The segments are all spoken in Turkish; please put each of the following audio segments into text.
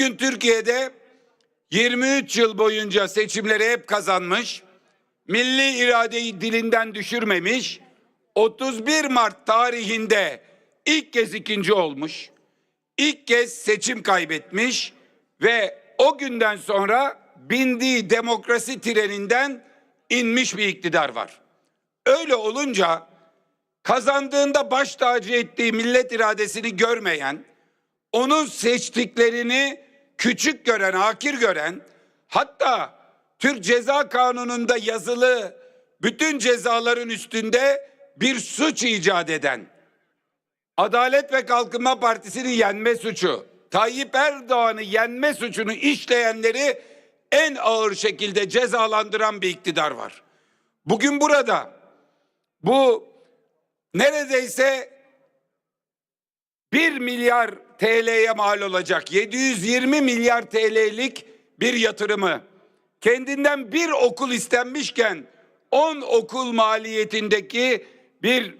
Bugün Türkiye'de 23 yıl boyunca seçimleri hep kazanmış, milli iradeyi dilinden düşürmemiş, 31 Mart tarihinde ilk kez ikinci olmuş, ilk kez seçim kaybetmiş ve o günden sonra bindiği demokrasi treninden inmiş bir iktidar var. Öyle olunca kazandığında baş tacı ettiği millet iradesini görmeyen, onun seçtiklerini küçük gören, hakir gören, hatta Türk Ceza Kanunu'nda yazılı bütün cezaların üstünde bir suç icat eden, Adalet ve Kalkınma Partisi'ni yenme suçu, Tayyip Erdoğan'ı yenme suçunu işleyenleri en ağır şekilde cezalandıran bir iktidar var. Bugün burada bu neredeyse 1 milyar TL'ye mal olacak. 720 milyar TL'lik bir yatırımı. Kendinden bir okul istenmişken 10 okul maliyetindeki bir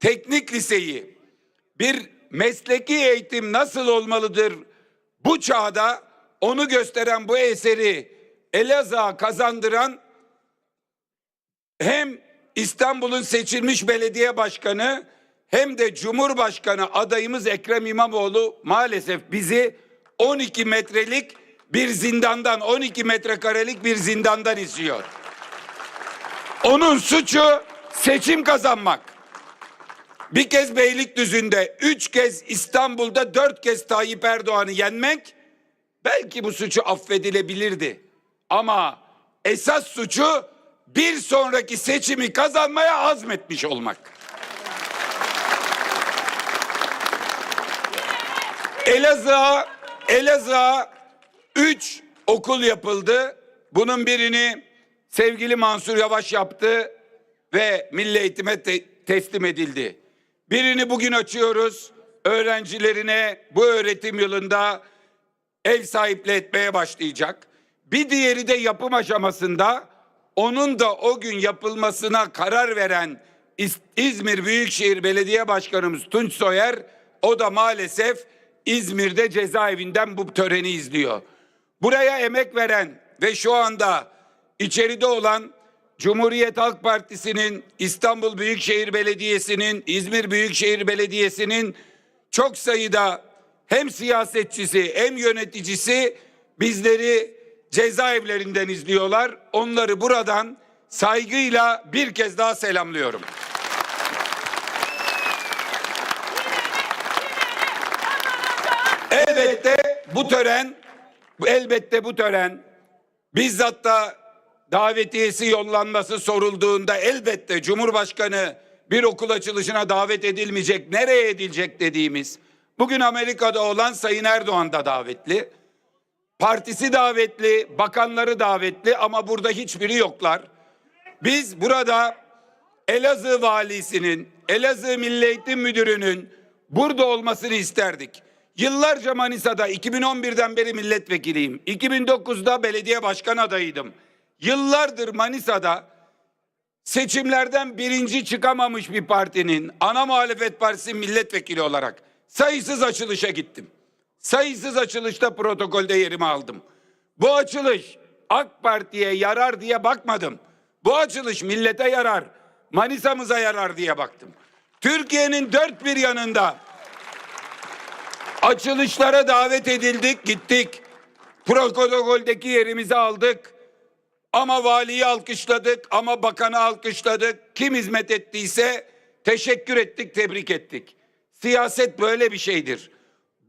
teknik liseyi bir mesleki eğitim nasıl olmalıdır bu çağda onu gösteren bu eseri Elazığ'a kazandıran hem İstanbul'un seçilmiş belediye başkanı hem de Cumhurbaşkanı adayımız Ekrem İmamoğlu maalesef bizi 12 metrelik bir zindandan 12 metrekarelik bir zindandan izliyor. Onun suçu seçim kazanmak. Bir kez Beylikdüzü'nde, üç kez İstanbul'da, dört kez Tayyip Erdoğan'ı yenmek belki bu suçu affedilebilirdi. Ama esas suçu bir sonraki seçimi kazanmaya azmetmiş olmak. Elazığ'a Elazığ'a 3 okul yapıldı. Bunun birini sevgili Mansur Yavaş yaptı ve Milli Eğitim'e te- teslim edildi. Birini bugün açıyoruz. Öğrencilerine bu öğretim yılında ev sahipliği etmeye başlayacak. Bir diğeri de yapım aşamasında onun da o gün yapılmasına karar veren İz- İzmir Büyükşehir Belediye Başkanımız Tunç Soyer o da maalesef İzmir'de cezaevinden bu töreni izliyor. Buraya emek veren ve şu anda içeride olan Cumhuriyet Halk Partisi'nin, İstanbul Büyükşehir Belediyesi'nin, İzmir Büyükşehir Belediyesi'nin çok sayıda hem siyasetçisi hem yöneticisi bizleri cezaevlerinden izliyorlar. Onları buradan saygıyla bir kez daha selamlıyorum. Elbette bu tören, elbette bu tören bizzat da davetiyesi yollanması sorulduğunda elbette Cumhurbaşkanı bir okul açılışına davet edilmeyecek, nereye edilecek dediğimiz bugün Amerika'da olan Sayın Erdoğan da davetli. Partisi davetli, bakanları davetli ama burada hiçbiri yoklar. Biz burada Elazığ valisinin, Elazığ Milli Eğitim Müdürü'nün burada olmasını isterdik. Yıllarca Manisa'da 2011'den beri milletvekiliyim. 2009'da belediye başkan adayıydım. Yıllardır Manisa'da seçimlerden birinci çıkamamış bir partinin ana muhalefet partisi milletvekili olarak sayısız açılışa gittim. Sayısız açılışta protokolde yerimi aldım. Bu açılış AK Parti'ye yarar diye bakmadım. Bu açılış millete yarar, Manisa'mıza yarar diye baktım. Türkiye'nin dört bir yanında açılışlara davet edildik, gittik. Protokoldeki yerimizi aldık. Ama valiyi alkışladık, ama bakanı alkışladık. Kim hizmet ettiyse teşekkür ettik, tebrik ettik. Siyaset böyle bir şeydir.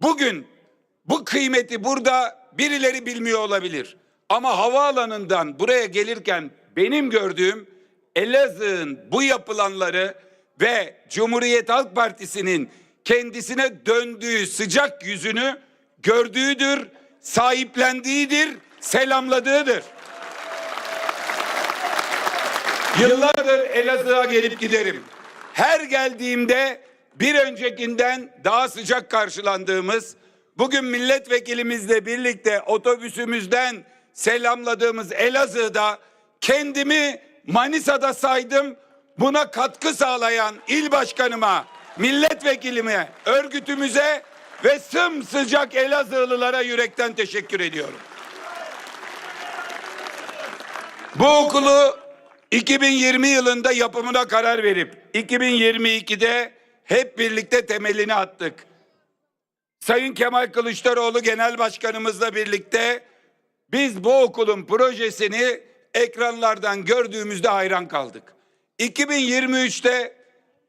Bugün bu kıymeti burada birileri bilmiyor olabilir. Ama havaalanından buraya gelirken benim gördüğüm Elazığ'ın bu yapılanları ve Cumhuriyet Halk Partisi'nin kendisine döndüğü sıcak yüzünü gördüğüdür, sahiplendiğidir, selamladığıdır. Yıllardır Elazığ'a gelip giderim. Her geldiğimde bir öncekinden daha sıcak karşılandığımız, bugün milletvekilimizle birlikte otobüsümüzden selamladığımız Elazığ'da kendimi Manisa'da saydım. Buna katkı sağlayan il başkanıma, milletvekilime, örgütümüze ve sımsıcak Elazığlılara yürekten teşekkür ediyorum. Bu okulu 2020 yılında yapımına karar verip 2022'de hep birlikte temelini attık. Sayın Kemal Kılıçdaroğlu Genel Başkanımızla birlikte biz bu okulun projesini ekranlardan gördüğümüzde hayran kaldık. 2023'te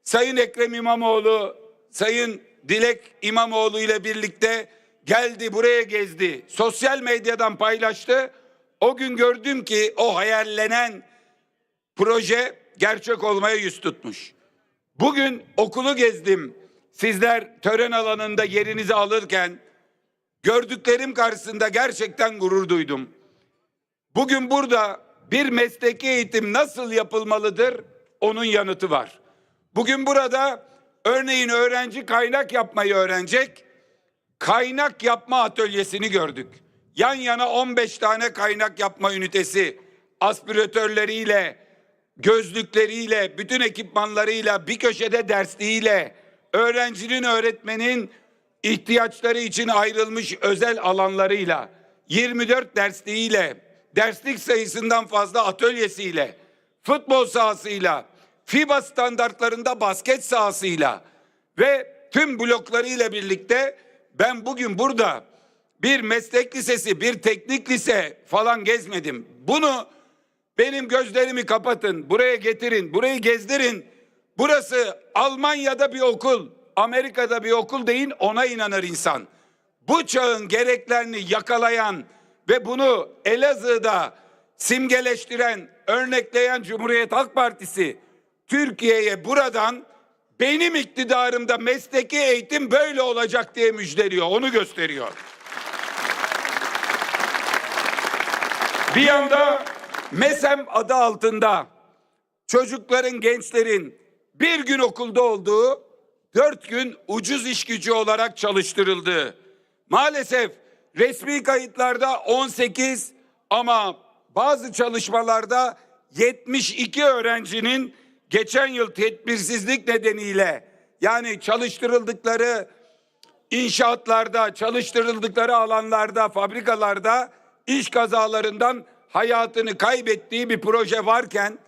Sayın Ekrem İmamoğlu, Sayın Dilek İmamoğlu ile birlikte geldi buraya gezdi. Sosyal medyadan paylaştı. O gün gördüm ki o hayallenen proje gerçek olmaya yüz tutmuş. Bugün okulu gezdim. Sizler tören alanında yerinizi alırken gördüklerim karşısında gerçekten gurur duydum. Bugün burada bir mesleki eğitim nasıl yapılmalıdır? Onun yanıtı var. Bugün burada örneğin öğrenci kaynak yapmayı öğrenecek. Kaynak yapma atölyesini gördük. Yan yana 15 tane kaynak yapma ünitesi aspiratörleriyle, gözlükleriyle, bütün ekipmanlarıyla, bir köşede dersliğiyle, öğrencinin, öğretmenin ihtiyaçları için ayrılmış özel alanlarıyla, 24 dersliğiyle, derslik sayısından fazla atölyesiyle, futbol sahasıyla, FIBA standartlarında basket sahasıyla ve tüm bloklarıyla birlikte ben bugün burada bir meslek lisesi, bir teknik lise falan gezmedim. Bunu benim gözlerimi kapatın, buraya getirin, burayı gezdirin. Burası Almanya'da bir okul, Amerika'da bir okul deyin ona inanır insan. Bu çağın gereklerini yakalayan ve bunu Elazığ'da simgeleştiren, örnekleyen Cumhuriyet Halk Partisi Türkiye'ye buradan benim iktidarımda mesleki eğitim böyle olacak diye müjdeliyor, onu gösteriyor. Bir yanda MESEM adı altında çocukların, gençlerin bir gün okulda olduğu, dört gün ucuz iş gücü olarak çalıştırıldığı. Maalesef resmi kayıtlarda 18 ama bazı çalışmalarda 72 öğrencinin geçen yıl tedbirsizlik nedeniyle yani çalıştırıldıkları inşaatlarda, çalıştırıldıkları alanlarda, fabrikalarda iş kazalarından hayatını kaybettiği bir proje varken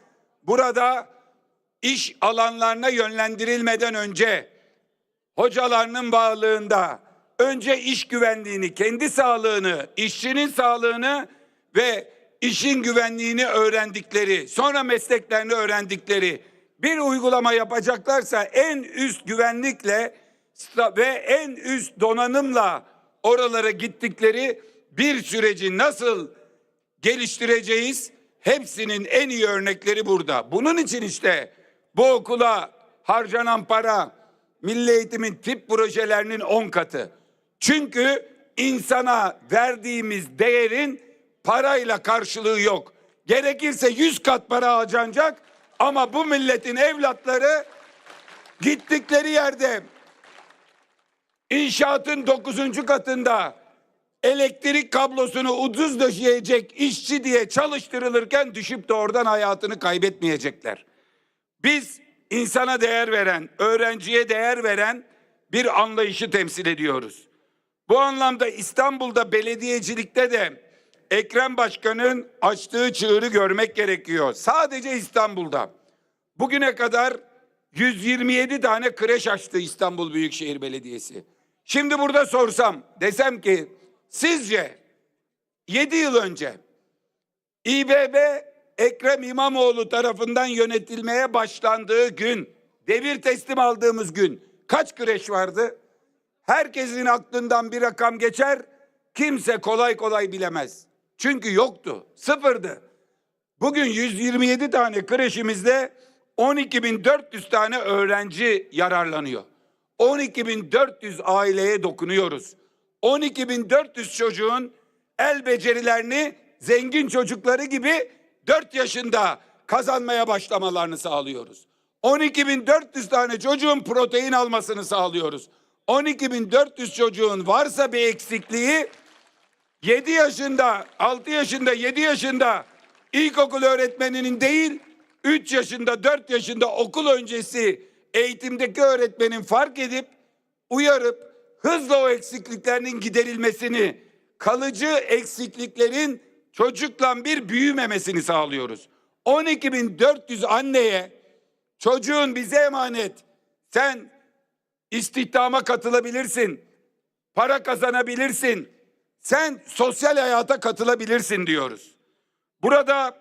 burada iş alanlarına yönlendirilmeden önce hocalarının bağlığında önce iş güvenliğini, kendi sağlığını, işçinin sağlığını ve işin güvenliğini öğrendikleri, sonra mesleklerini öğrendikleri bir uygulama yapacaklarsa en üst güvenlikle ve en üst donanımla oralara gittikleri bir süreci nasıl geliştireceğiz? Hepsinin en iyi örnekleri burada. Bunun için işte bu okula harcanan para milli eğitimin tip projelerinin 10 katı. Çünkü insana verdiğimiz değerin parayla karşılığı yok. Gerekirse 100 kat para harcanacak ama bu milletin evlatları gittikleri yerde inşaatın 9. katında elektrik kablosunu ucuz döşeyecek işçi diye çalıştırılırken düşüp de oradan hayatını kaybetmeyecekler. Biz insana değer veren, öğrenciye değer veren bir anlayışı temsil ediyoruz. Bu anlamda İstanbul'da belediyecilikte de Ekrem Başkan'ın açtığı çığırı görmek gerekiyor. Sadece İstanbul'da. Bugüne kadar 127 tane kreş açtı İstanbul Büyükşehir Belediyesi. Şimdi burada sorsam desem ki sizce 7 yıl önce İBB Ekrem İmamoğlu tarafından yönetilmeye başlandığı gün, devir teslim aldığımız gün kaç kreş vardı? Herkesin aklından bir rakam geçer, kimse kolay kolay bilemez. Çünkü yoktu, sıfırdı. Bugün 127 tane kreşimizde 12.400 tane öğrenci yararlanıyor. 12.400 aileye dokunuyoruz. 12.400 çocuğun el becerilerini zengin çocukları gibi 4 yaşında kazanmaya başlamalarını sağlıyoruz. 12.400 tane çocuğun protein almasını sağlıyoruz. 12.400 çocuğun varsa bir eksikliği 7 yaşında, 6 yaşında, 7 yaşında ilkokul öğretmeninin değil, 3 yaşında, 4 yaşında okul öncesi eğitimdeki öğretmenin fark edip uyarıp hızla o eksikliklerinin giderilmesini, kalıcı eksikliklerin çocukla bir büyümemesini sağlıyoruz. 12.400 anneye çocuğun bize emanet. Sen istihdama katılabilirsin. Para kazanabilirsin. Sen sosyal hayata katılabilirsin diyoruz. Burada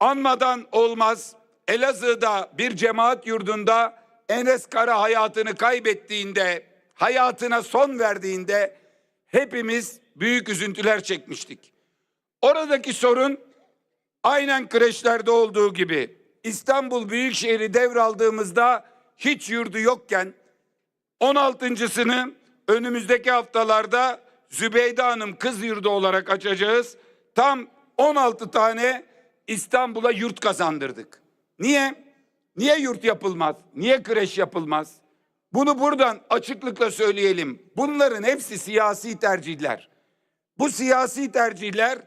anmadan olmaz. Elazığ'da bir cemaat yurdunda Enes Kara hayatını kaybettiğinde, hayatına son verdiğinde hepimiz büyük üzüntüler çekmiştik. Oradaki sorun aynen kreşlerde olduğu gibi İstanbul Büyükşehir'i devraldığımızda hiç yurdu yokken 16.sını önümüzdeki haftalarda Zübeyde Hanım kız yurdu olarak açacağız. Tam 16 tane İstanbul'a yurt kazandırdık. Niye? Niye yurt yapılmaz? Niye kreş yapılmaz? Bunu buradan açıklıkla söyleyelim. Bunların hepsi siyasi tercihler. Bu siyasi tercihler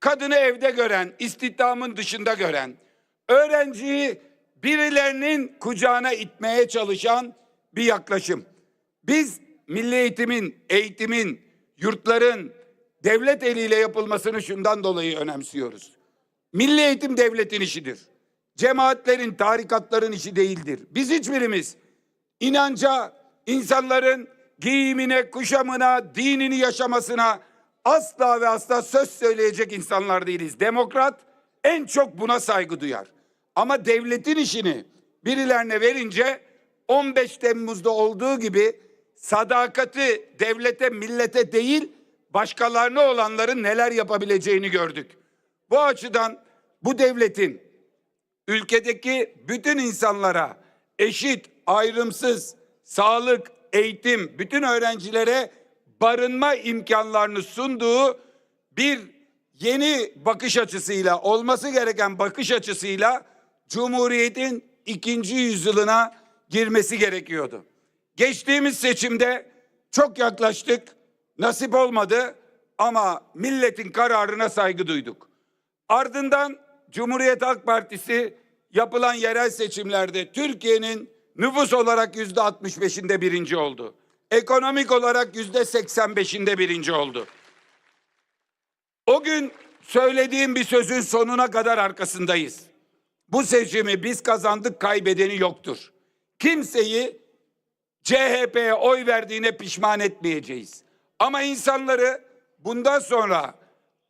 kadını evde gören, istihdamın dışında gören, öğrenciyi birilerinin kucağına itmeye çalışan bir yaklaşım. Biz milli eğitimin, eğitimin, yurtların devlet eliyle yapılmasını şundan dolayı önemsiyoruz. Milli eğitim devletin işidir. Cemaatlerin, tarikatların işi değildir. Biz hiçbirimiz inanca, insanların giyimine, kuşamına, dinini yaşamasına asla ve asla söz söyleyecek insanlar değiliz. Demokrat en çok buna saygı duyar. Ama devletin işini birilerine verince 15 Temmuz'da olduğu gibi sadakati devlete, millete değil başkalarına olanların neler yapabileceğini gördük. Bu açıdan bu devletin ülkedeki bütün insanlara eşit, ayrımsız, sağlık, eğitim, bütün öğrencilere barınma imkanlarını sunduğu bir yeni bakış açısıyla, olması gereken bakış açısıyla Cumhuriyet'in ikinci yüzyılına girmesi gerekiyordu. Geçtiğimiz seçimde çok yaklaştık, nasip olmadı ama milletin kararına saygı duyduk. Ardından Cumhuriyet Halk Partisi yapılan yerel seçimlerde Türkiye'nin nüfus olarak yüzde 65'inde birinci oldu. Ekonomik olarak yüzde 85'inde birinci oldu. O gün söylediğim bir sözün sonuna kadar arkasındayız. Bu seçimi biz kazandık kaybedeni yoktur. Kimseyi CHP'ye oy verdiğine pişman etmeyeceğiz. Ama insanları bundan sonra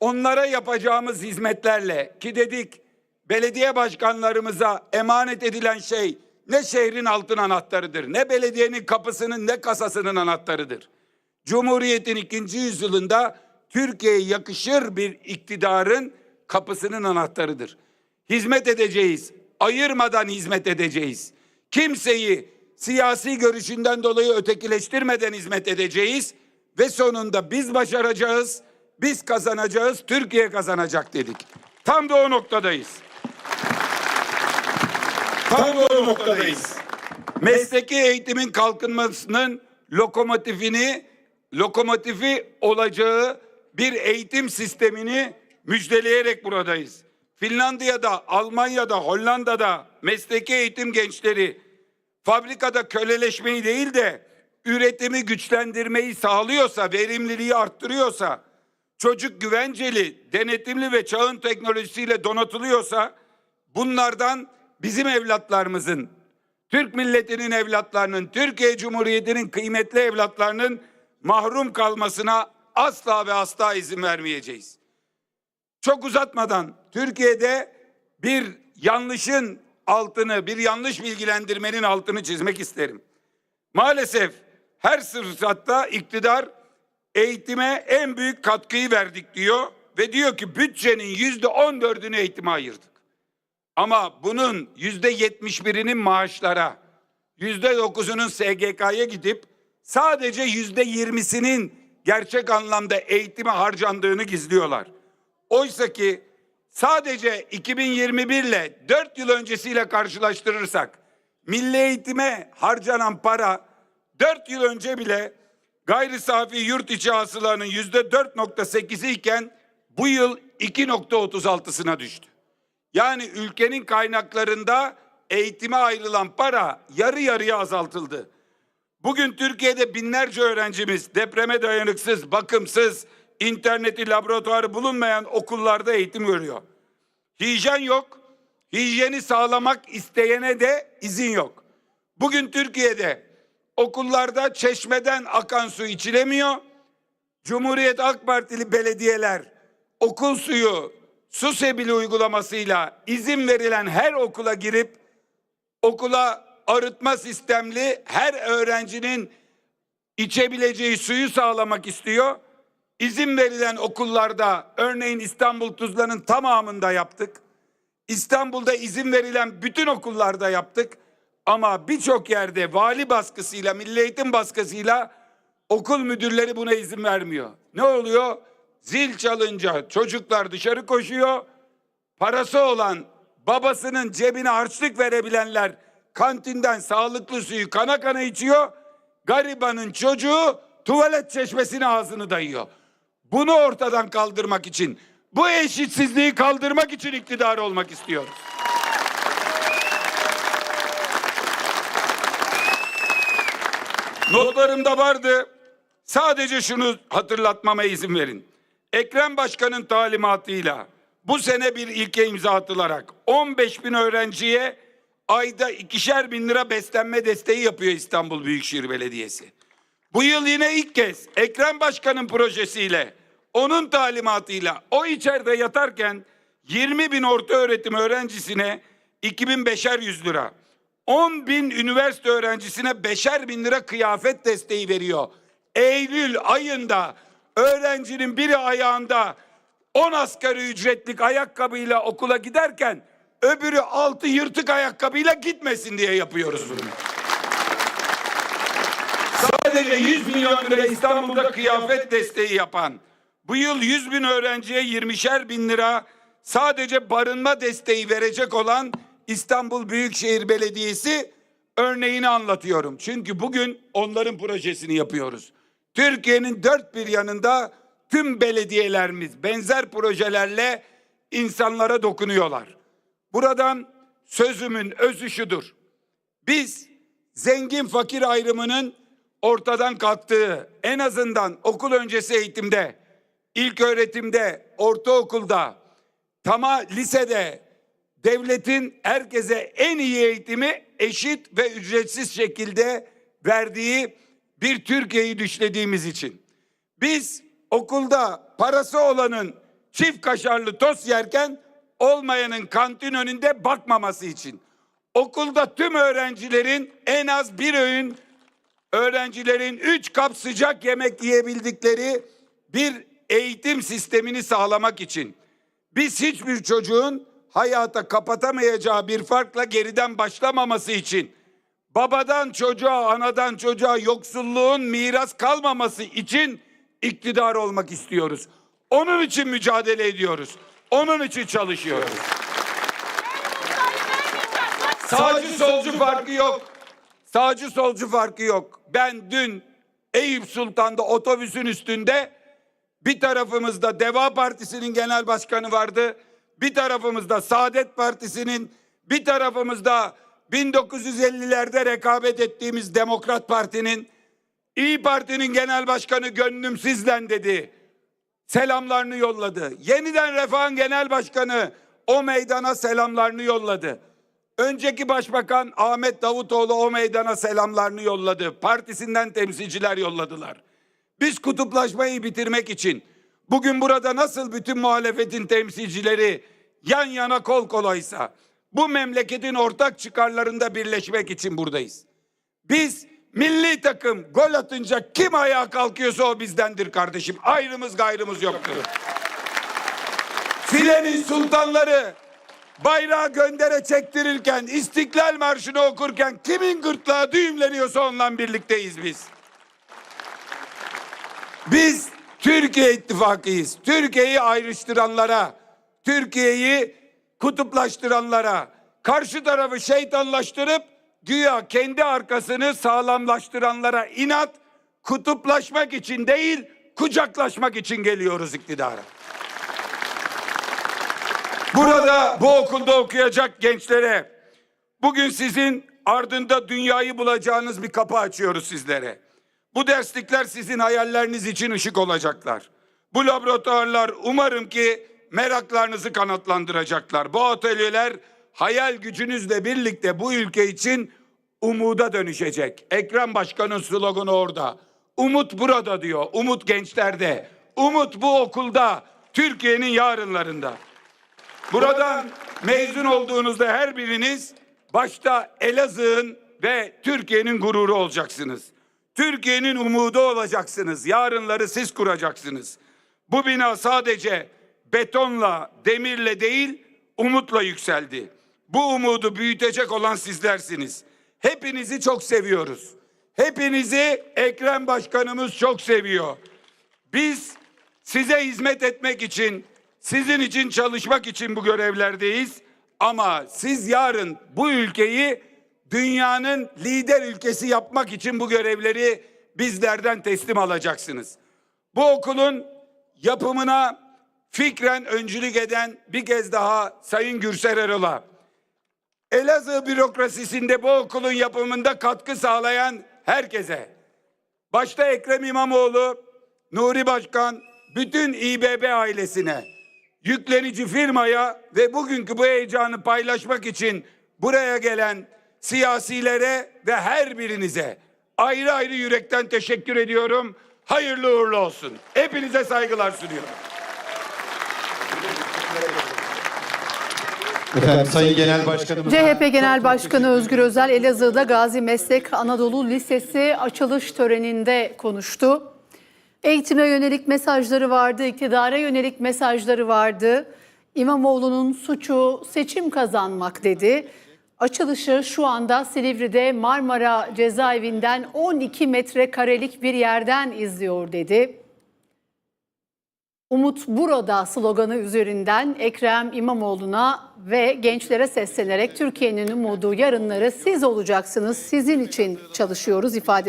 onlara yapacağımız hizmetlerle ki dedik belediye başkanlarımıza emanet edilen şey ne şehrin altın anahtarıdır, ne belediyenin kapısının ne kasasının anahtarıdır. Cumhuriyet'in ikinci yüzyılında Türkiye'ye yakışır bir iktidarın kapısının anahtarıdır. Hizmet edeceğiz, ayırmadan hizmet edeceğiz. Kimseyi siyasi görüşünden dolayı ötekileştirmeden hizmet edeceğiz ve sonunda biz başaracağız, biz kazanacağız, Türkiye kazanacak dedik. Tam da o noktadayız. Tam da o noktadayız. Mesleki eğitimin kalkınmasının lokomotifini, lokomotifi olacağı bir eğitim sistemini müjdeleyerek buradayız. Finlandiya'da, Almanya'da, Hollanda'da mesleki eğitim gençleri fabrikada köleleşmeyi değil de üretimi güçlendirmeyi sağlıyorsa, verimliliği arttırıyorsa, çocuk güvenceli, denetimli ve çağın teknolojisiyle donatılıyorsa bunlardan bizim evlatlarımızın, Türk milletinin evlatlarının, Türkiye Cumhuriyeti'nin kıymetli evlatlarının mahrum kalmasına asla ve asla izin vermeyeceğiz. Çok uzatmadan Türkiye'de bir yanlışın altını, bir yanlış bilgilendirmenin altını çizmek isterim. Maalesef her fırsatta iktidar eğitime en büyük katkıyı verdik diyor ve diyor ki bütçenin yüzde on dördünü eğitime ayırdık. Ama bunun yüzde yetmiş birinin maaşlara, yüzde dokuzunun SGK'ya gidip sadece yüzde yirmisinin gerçek anlamda eğitime harcandığını gizliyorlar. Oysa ki sadece 2021 ile 4 yıl öncesiyle karşılaştırırsak milli eğitime harcanan para 4 yıl önce bile gayri safi yurt içi hasılanın yüzde 4.8'i iken bu yıl 2.36'sına düştü. Yani ülkenin kaynaklarında eğitime ayrılan para yarı yarıya azaltıldı. Bugün Türkiye'de binlerce öğrencimiz depreme dayanıksız, bakımsız, interneti, laboratuvarı bulunmayan okullarda eğitim görüyor. Hijyen yok. Hijyeni sağlamak isteyene de izin yok. Bugün Türkiye'de okullarda çeşmeden akan su içilemiyor. Cumhuriyet Halk Partili belediyeler okul suyu su sebili uygulamasıyla izin verilen her okula girip okula arıtma sistemli her öğrencinin içebileceği suyu sağlamak istiyor. İzin verilen okullarda örneğin İstanbul Tuzla'nın tamamında yaptık. İstanbul'da izin verilen bütün okullarda yaptık. Ama birçok yerde vali baskısıyla, milli eğitim baskısıyla okul müdürleri buna izin vermiyor. Ne oluyor? Zil çalınca çocuklar dışarı koşuyor. Parası olan babasının cebine harçlık verebilenler kantinden sağlıklı suyu kana kana içiyor. Garibanın çocuğu tuvalet çeşmesine ağzını dayıyor. Bunu ortadan kaldırmak için, bu eşitsizliği kaldırmak için iktidar olmak istiyoruz. Notlarımda vardı. Sadece şunu hatırlatmama izin verin. Ekrem Başkan'ın talimatıyla bu sene bir ilke imza atılarak 15 bin öğrenciye ayda ikişer bin lira beslenme desteği yapıyor İstanbul Büyükşehir Belediyesi. Bu yıl yine ilk kez Ekrem Başkan'ın projesiyle, onun talimatıyla o içeride yatarken 20 bin orta öğretim öğrencisine 2500 lira, 10 bin üniversite öğrencisine beşer bin lira kıyafet desteği veriyor. Eylül ayında öğrencinin biri ayağında 10 asgari ücretlik ayakkabıyla okula giderken öbürü altı yırtık ayakkabıyla gitmesin diye yapıyoruz bunu. Sadece 100 milyon lira İstanbul'da kıyafet desteği yapan, bu yıl 100 bin öğrenciye 20'şer bin lira sadece barınma desteği verecek olan İstanbul Büyükşehir Belediyesi örneğini anlatıyorum. Çünkü bugün onların projesini yapıyoruz. Türkiye'nin dört bir yanında tüm belediyelerimiz benzer projelerle insanlara dokunuyorlar. Buradan sözümün özü şudur. Biz zengin fakir ayrımının ortadan kalktığı en azından okul öncesi eğitimde, ilk öğretimde, ortaokulda, tama lisede devletin herkese en iyi eğitimi eşit ve ücretsiz şekilde verdiği bir Türkiye'yi düşlediğimiz için. Biz okulda parası olanın çift kaşarlı tost yerken olmayanın kantin önünde bakmaması için. Okulda tüm öğrencilerin en az bir öğün öğrencilerin üç kap sıcak yemek yiyebildikleri bir eğitim sistemini sağlamak için biz hiçbir çocuğun hayata kapatamayacağı bir farkla geriden başlamaması için babadan çocuğa, anadan çocuğa yoksulluğun miras kalmaması için iktidar olmak istiyoruz. Onun için mücadele ediyoruz. Onun için çalışıyoruz. Sağcı solcu farkı yok. Sağcı solcu farkı yok. Ben dün Eyüp Sultan'da otobüsün üstünde bir tarafımızda Deva Partisi'nin genel başkanı vardı. Bir tarafımızda Saadet Partisi'nin, bir tarafımızda 1950'lerde rekabet ettiğimiz Demokrat Parti'nin, İyi Parti'nin genel başkanı gönlüm sizden dedi. Selamlarını yolladı. Yeniden Refah'ın genel başkanı o meydana selamlarını yolladı. Önceki başbakan Ahmet Davutoğlu o meydana selamlarını yolladı. Partisinden temsilciler yolladılar. Biz kutuplaşmayı bitirmek için bugün burada nasıl bütün muhalefetin temsilcileri yan yana kol kolaysa bu memleketin ortak çıkarlarında birleşmek için buradayız. Biz milli takım gol atınca kim ayağa kalkıyorsa o bizdendir kardeşim. Ayrımız gayrımız yoktur. Filenin sultanları bayrağı göndere çektirirken, İstiklal Marşı'nı okurken kimin gırtlağı düğümleniyorsa onunla birlikteyiz biz. Biz Türkiye ittifakıyız. Türkiye'yi ayrıştıranlara, Türkiye'yi kutuplaştıranlara, karşı tarafı şeytanlaştırıp güya kendi arkasını sağlamlaştıranlara inat, kutuplaşmak için değil, kucaklaşmak için geliyoruz iktidara. Burada bu okulda okuyacak gençlere bugün sizin ardında dünyayı bulacağınız bir kapı açıyoruz sizlere. Bu derslikler sizin hayalleriniz için ışık olacaklar. Bu laboratuvarlar umarım ki meraklarınızı kanatlandıracaklar. Bu atölyeler hayal gücünüzle birlikte bu ülke için umuda dönüşecek. Ekrem Başkan'ın sloganı orada. Umut burada diyor. Umut gençlerde. Umut bu okulda. Türkiye'nin yarınlarında. Buradan mezun olduğunuzda her biriniz başta Elazığ'ın ve Türkiye'nin gururu olacaksınız. Türkiye'nin umudu olacaksınız. Yarınları siz kuracaksınız. Bu bina sadece betonla, demirle değil, umutla yükseldi. Bu umudu büyütecek olan sizlersiniz. Hepinizi çok seviyoruz. Hepinizi Ekrem Başkanımız çok seviyor. Biz size hizmet etmek için, sizin için çalışmak için bu görevlerdeyiz. Ama siz yarın bu ülkeyi dünyanın lider ülkesi yapmak için bu görevleri bizlerden teslim alacaksınız. Bu okulun yapımına fikren öncülük eden bir kez daha Sayın Gürsel Erol'a, Elazığ bürokrasisinde bu okulun yapımında katkı sağlayan herkese, başta Ekrem İmamoğlu, Nuri Başkan, bütün İBB ailesine, yüklenici firmaya ve bugünkü bu heyecanı paylaşmak için buraya gelen siyasilere ve her birinize ayrı ayrı yürekten teşekkür ediyorum. Hayırlı uğurlu olsun. Hepinize saygılar sunuyorum. Efendim Sayın Genel Başkanımız CHP Genel Başkanı Özgür Özel Elazığ'da Gazi Meslek Anadolu Lisesi açılış töreninde konuştu. Eğitime yönelik mesajları vardı, iktidara yönelik mesajları vardı. İmamoğlu'nun suçu seçim kazanmak dedi. Açılışı şu anda Silivri'de Marmara cezaevinden 12 metrekarelik bir yerden izliyor dedi. Umut burada sloganı üzerinden Ekrem İmamoğlu'na ve gençlere seslenerek Türkiye'nin umudu yarınları siz olacaksınız, sizin için çalışıyoruz ifade